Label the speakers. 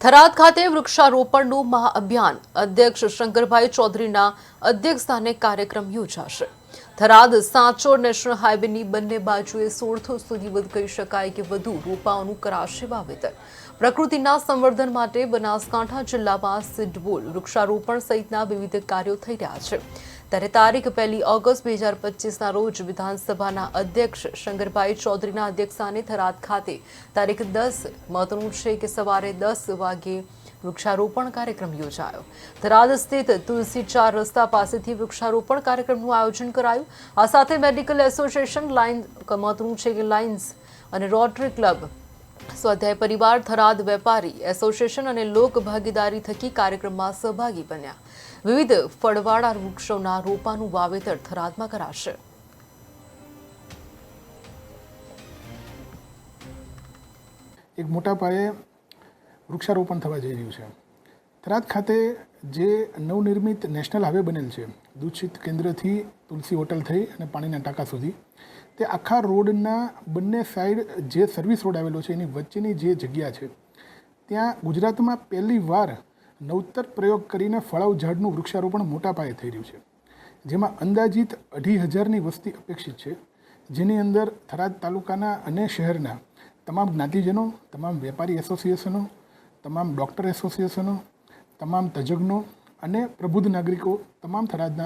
Speaker 1: થરાદ ખાતે વૃક્ષારોપણનું મહાઅભિયાન. અધ્યક્ષ શંકરભાઈ ચૌધરીના અધ્યક્ષસ્થાને કાર્યક્રમ યોજાશે. થરાદ, સાંચોર નેશનલ હાઈવેની બંને બાજુએ સોળથો સુધી કહી શકાય કે વધુ રોપાઓનું કરાશે વાવેતર. પ્રકૃતિના સંવર્ધન માટે બનાસકાંઠા જિલ્લામાં સિડબોલ વૃક્ષારોપણ સહિતના વિવિધ કાર્યો થઈ રહ્યા છે. ત્યારે તારીખ પહેલી ઓગસ્ટ બે હજાર પચીસના રોજ વિધાનસભાના અધ્યક્ષ શંકરભાઈ ચૌધરીના અધ્યક્ષસ્થાને થરાદ ખાતે તારીખ દસ મહત્વનું છે કે સવારે દસ વાગ્યે વૃક્ષારોપણ કાર્યક્રમ યોજાયો. થરાદ સ્થિત તુલસી ચાર રસ્તા પાસેથી વૃક્ષારોપણ કાર્યક્રમનું આયોજન કરાયું. આ સાથે મેડિકલ એસોસિએશન, લાઇન મહત્વનું છે કે લાઇન્સ અને રોટરી ક્લબ, સ્વાધ્યાય પરિવાર, થરાદ વેપારી એસોસિએશન અને લોક ભાગીદારી થકી કાર્યક્રમમાં સહભાગી બન્યા. વિવિધ ફળવાળા વૃક્ષોના રોપાનું વાવેતર થરાદમાં કરાશે.
Speaker 2: એક મોટા પાયે વૃક્ષારોપણ થવા જઈ રહ્યું છે. થરાદ ખાતે જે નવનિર્મિત નેશનલ હાઈવે બનેલ છે, દૂષિત કેન્દ્રથી તુલસી હોટલ થઈ અને પાણીના ટાંકા સુધી, તે આખા રોડના બંને સાઈડ જે સર્વિસ રોડ આવેલો છે, એની વચ્ચેની જે જગ્યા છે, ત્યાં ગુજરાતમાં પહેલી વાર નવતર પ્રયોગ કરીને ફળાઉ ઝાડનું વૃક્ષારોપણ મોટા પાયે થઈ રહ્યું છે. જેમાં અંદાજિત અઢી હજારની વસ્તી અપેક્ષિત છે, જેની અંદર થરાદ તાલુકાના અને શહેરના તમામ જ્ઞાતિજનો, તમામ વેપારી એસોસિએશનો તમામ ડૉક્ટર એસોસિએશનો તમામ તજજ્ઞો અને પ્રબુદ્ધ નાગરિકો તમામ થરાદના